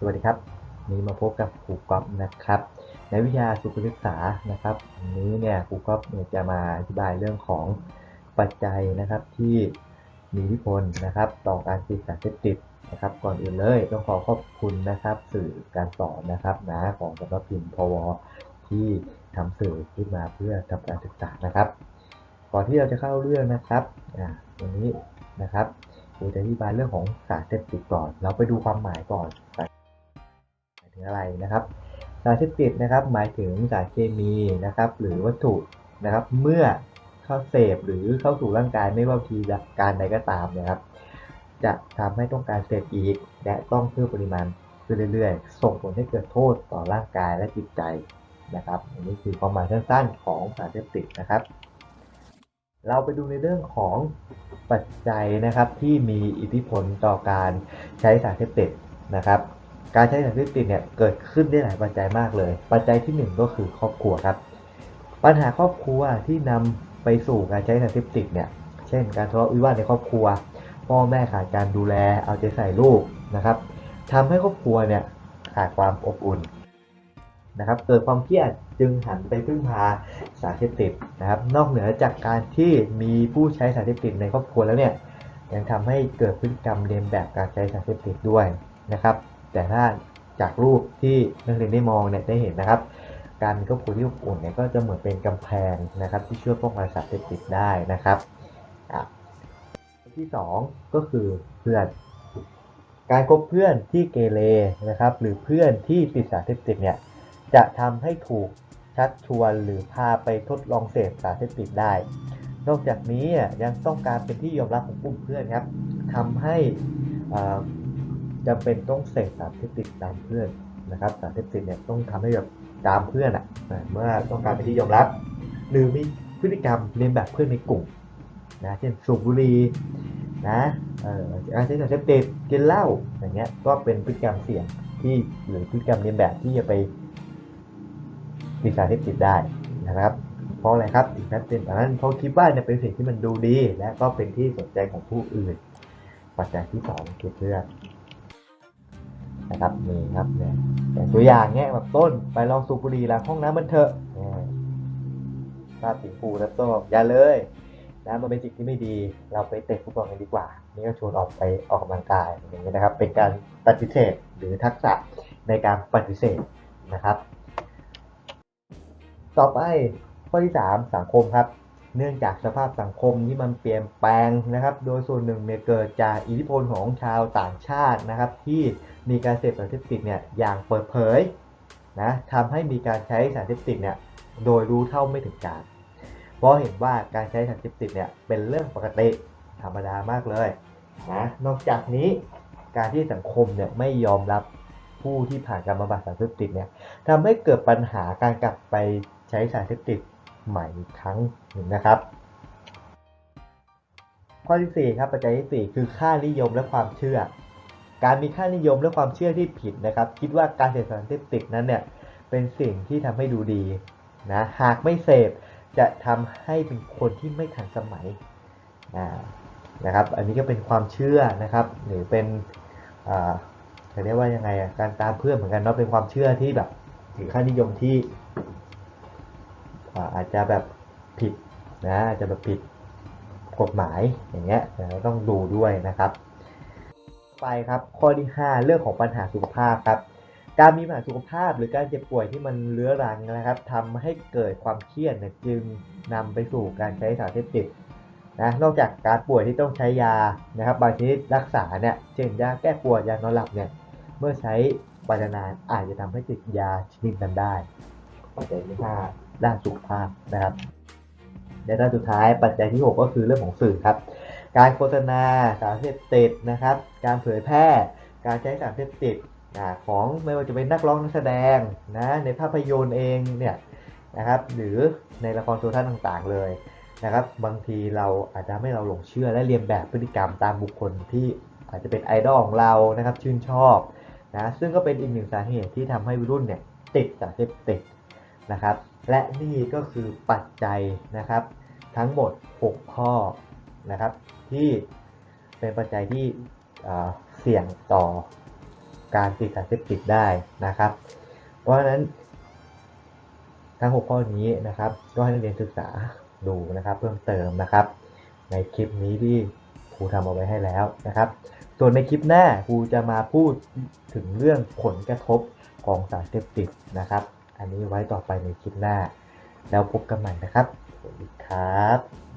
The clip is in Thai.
สวัสดีครับนี้มาพบกับครูก๊อฟนะครับ ในวิทยาสุขศึกษานะครับวันนี้เนี่ยครูก๊อฟจะมาอธิบายเรื่องของปัจจัยนะครับที่มีอิทธิพลนะครับต่อการติดสารเสพติดนะครับ ก่อนอื่นเลยต้องขอขอบคุณนะครับ สื่อการสอนนะครับนะของสำนักพิมพ์พวที่ทำสื่อขึ้นมาเพื่อทำการศึกษานะครับ ก่อนที่เราจะเข้าเรื่องนะครับอ่าวันนี้นะครับครูจะอธิบายเรื่องของสารเสพติดก่อน เราไปดูความหมายก่อน สาร งอะไรนะครับ สารเสพติดนะครับหมายถึงสารเคมีนะครับหรือวัตถุนะครับเมื่อเข้าเสพหรือเข้าสู่ร่างกายไม่ว่าวิธีการใดก็ตามนะครับจะทำให้ต้องการเสพอีก และต้องเพิ่มปริมาณขึ้นเรื่อยๆ ส่งผลให้เกิดโทษต่อร่างกายและจิตใจนะครับอันนี้คือความหมายสั้นๆของสารเสพติดนะครับ เราไปดูในเรื่องของปัจจัยนะครับที่มีอิทธิพลต่อการใช้สารเสพติดนะครับ การใช้สารเสพติดเนี่ยเกิดขึ้นได้หลายปัจจัยมากเลย ปัจจัยที่หนึ่งก็คือครอบครัวครับ ปัญหาครอบครัวที่นำไปสู่การใช้สารเสพติดเนี่ยเช่น การทะเลาะวิวาทในครอบครัว พ่อแม่ขาดการดูแลเอาใจใส่ลูกนะครับทำให้ครอบครัวเนี่ยขาดความอบอุ่นนะครับเกิดความเครียดจึงหันไปพึ่งพาสารเสพติดนะครับ นอกเหนือจากการที่มีผู้ใช้สารเสพติดในครอบครัวแล้วเนี่ยยังทำให้เกิดพฤติกรรมเลียนแบบการใช้สารเสพติดด้วยนะครับ แต่ถ้าจากรูปที่นักเรียนได้มองเนี่ยได้เห็นนะครับ การมีครอบครัวที่อบอุ่นเนี่ยก็จะเหมือนเป็นกำแพงนะครับ ที่ช่วยป้องกันสารเสพติดได้นะครับอะที่สองก็คือเพื่อน การคบเพื่อนที่เกเรนะครับ หรือเพื่อนที่ติดสารเสพติดเนี่ยจะทำให้ถูกชักชวนหรือพาไปทดลองเสพสารเสพติดได้ นอกจากนี้อะยังต้องการเป็นที่ยอมรับของกลุ่มเพื่อนครับทำให้อ่า จำเป็นต้องเสพสารเสพติดตามเพื่อนนะครับสารเสพติดเนี่ยต้องทำให้แบบตามเพื่อนอะอ่าเมื่อต้องการเป็นที่ยอมรับ หรือมีพฤติกรรมเลียนแบบเพื่อนในกลุ่มนะเช่นสูบบุหรี่นะเอ่อการใช้สารเสพติดกินเหล้าอย่างเงี้ยก็เป็นพฤติกรรมเสี่ยงที่หรือพฤติกรรมเลียนแบบที่จะไปติดสารเสพติดได้นะครับ เพราะอะไรครับถึงนั้นเป็นแบบนั้นเพราะคิดว่าเนี่ยเป็นสิ่งที่มันดูดี และก็เป็นที่สนใจของผู้อื่น ปัจจัยที่สองคือเพื่อน นะครับนี่ครับเนี่ยอย่างตัวอย่างเนี้ยแบบต้นไปลองสูบบุหรี่หลังห้องน้ำมันเถอะเนี่ยภาพสีฟูแล้วต้นออย่าเลยนะมันเป็นสิ่งที่ไม่ดี เราไปเตะฟุตบอลกันดีกว่า นี่ก็ชวนออกไปออกกำลังกายอย่างนี้ยนะครับ เป็นการปฏิเสธหรือทักษะในการปฏิเสธนะครับ ต่อไปข้อที่ 3 สังคมครับ เนื่องจากสภาพสังคมที่มันเปลี่ยนแปลงนะครับ โดยส่วนหนึ่งเนี่ยเกิดจากอิทธิพลของชาวต่างชาตินะครับ ที่มีการเสพสารเสพติดเนี่ยอย่างเปิดเผยนะทำให้มีการใช้สารเสพติดเนี่ยโดยรู้เท่าไม่ถึงการเพราะเห็นว่าการใช้สารเสพติดเนี่ยเป็นเรื่องปกติธรรมดามากเลยนะนอกจากนี้การที่สังคมเนี่ยไม่ยอมรับผู้ที่ผ่านการบำบัดสารเสพติดเนี่ยทำให้เกิดปัญหาการกลับไปใช้สารเสพติด ใหม่อีกครั้งหนึ่งนะครับ ข้อที่4ครับปัจจัยที่4คือค่านิยมและความเชื่อ การมีค่านิยมและความเชื่อที่ผิดนะครับ คิดว่าการเสพสารเสพติดนั้นเนี่ยเป็นสิ่งที่ทำให้ดูดีนะหากไม่เสพจะทำให้เป็นคนที่ไม่ทันสมัยนะครับ อันนี้ก็เป็นความเชื่อนะครับ หรือเป็นจะเรียกว่ายังไงการตามเพื่อนเหมือนกันเนาะเป็นความเชื่อที่แบบหรือค่านิยมที่ อาจจะแบบผิดนะอาจจะแบบผิดกฎหมายอย่างเงี้ยเราต้องดูด้วยนะครับ ไปครับข้อที่ 5 เรื่องของปัญหาสุขภาพครับ การมีปัญหาสุขภาพหรือการเจ็บป่วยที่มันเรื้อรังนะครับทำให้เกิดความเครียดนะจึงนำไปสู่การใช้สารเสพติดนะนอกจากการป่วยที่ต้องใช้ยานะครับ บางชนิดรักษาเนี่ยเช่นยาแก้ปวดยานอนหลับเนี่ยเมื่อใช้ไปนานอาจจะทำให้ติดยาชนิดนั้นได้ปัจจัยที่5 ด้านสุขภาพนะครับและด้านสุดท้ายปัจจัยที่ 6 ก็คือเรื่องของสื่อครับ การโฆษณาสารเสพติดนะครับ การเผยแพร่ การใช้สารเสพติดของไม่ว่าจะเป็นนักร้องนักแสดงนะในภาพยนตร์เองเนี่ยนะครับหรือในละครโทรทัศน์ต่างๆเลยนะครับ บางทีเราอาจจะทำให้เราหลงเชื่อและเรียนแบบพฤติกรรมตามบุคคลที่อาจจะเป็นไอดอลของเรานะครับชื่นชอบนะซึ่งก็เป็นอีกหนึ่งสาเหตุที่ทำให้วัยรุ่นเนี่ยติดสารเสพติด นะครับ และนี่ก็คือปัจจัยนะครับ ทั้งหมด 6 ข้อนะครับ ที่เป็นปัจจัยที่เเสี่ยงต่อการติดสารเสพติดได้นะครับ เพราะฉะนั้นทั้ง 6 ข้อนี้นะครับ ก็ให้นักเรียนศึกษาดูนะครับ เพิ่มเติมนะครับ ในคลิปนี้ที่ครูทำเอาไว้ให้แล้วนะครับ ส่วนในคลิปหน้าครูจะมาพูดถึงเรื่องผลกระทบของสารเสพติดนะครับ อันนี้ไว้ต่อไปในคลิปหน้า แล้วพบกันใหม่นะครับ สวัสดีครับ